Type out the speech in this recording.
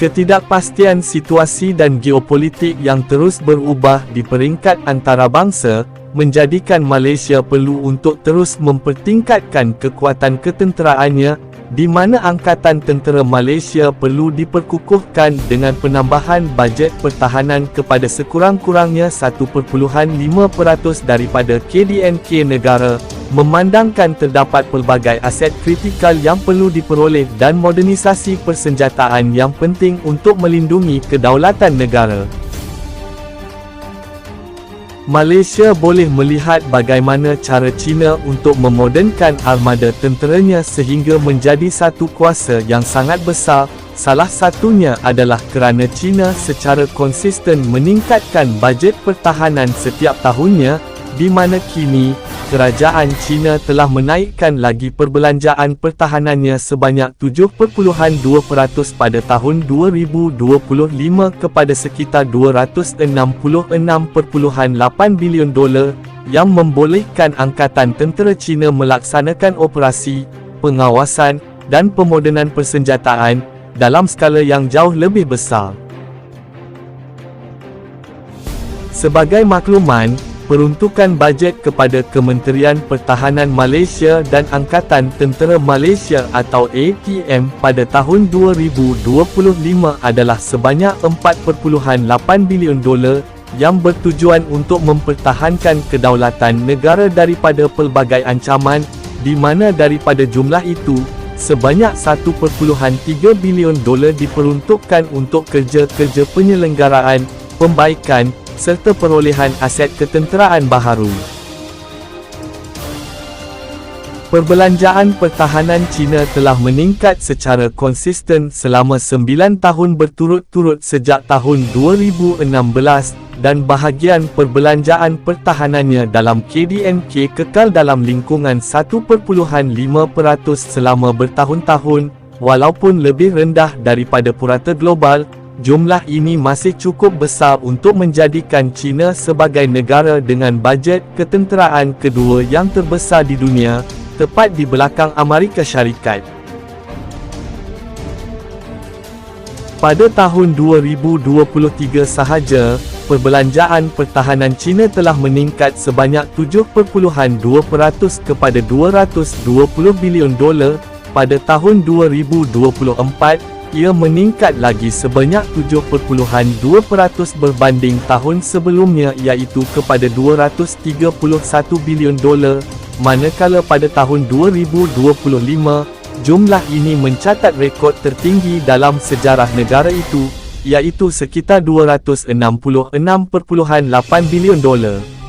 Ketidakpastian situasi dan geopolitik yang terus berubah di peringkat antarabangsa menjadikan Malaysia perlu untuk terus mempertingkatkan kekuatan ketenteraannya di mana Angkatan Tentera Malaysia perlu diperkukuhkan dengan penambahan bajet pertahanan kepada sekurang-kurangnya 1.5% daripada KDNK negara, memandangkan terdapat pelbagai aset kritikal yang perlu diperoleh dan modernisasi persenjataan yang penting untuk melindungi kedaulatan negara. Malaysia boleh melihat bagaimana cara China untuk memodernkan armada tenteranya sehingga menjadi satu kuasa yang sangat besar. Salah satunya adalah kerana China secara konsisten meningkatkan bajet pertahanan setiap tahunnya, di mana kini kerajaan China telah menaikkan lagi perbelanjaan pertahanannya sebanyak 7.2% pada tahun 2025 kepada sekitar 266.8 bilion dolar, yang membolehkan Angkatan Tentera China melaksanakan operasi, pengawasan, dan pemodenan persenjataan, dalam skala yang jauh lebih besar. Sebagai makluman, peruntukan bajet kepada Kementerian Pertahanan Malaysia dan Angkatan Tentera Malaysia atau ATM pada tahun 2025 adalah sebanyak 4.8 bilion dolar yang bertujuan untuk mempertahankan kedaulatan negara daripada pelbagai ancaman di mana daripada jumlah itu sebanyak 1.3 bilion dolar diperuntukkan untuk kerja-kerja penyelenggaraan, pembaikan, serta perolehan aset ketenteraan baharu. Perbelanjaan pertahanan China telah meningkat secara konsisten selama 9 tahun berturut-turut sejak tahun 2016 dan bahagian perbelanjaan pertahanannya dalam KDNK kekal dalam lingkungan 1.5% selama bertahun-tahun, walaupun lebih rendah daripada purata global, Jumlah ini masih cukup besar untuk menjadikan China sebagai negara dengan bajet ketenteraan kedua yang terbesar di dunia, tepat di belakang Amerika Syarikat. Pada tahun 2023 sahaja, perbelanjaan pertahanan China telah meningkat sebanyak 7.2% kepada 220 bilion dolar pada tahun 2024 ia meningkat lagi sebanyak 7.2% berbanding tahun sebelumnya iaitu kepada 231 bilion dolar, manakala pada tahun 2025, jumlah ini mencatat rekod tertinggi dalam sejarah negara itu, iaitu sekitar 266.8 bilion dolar.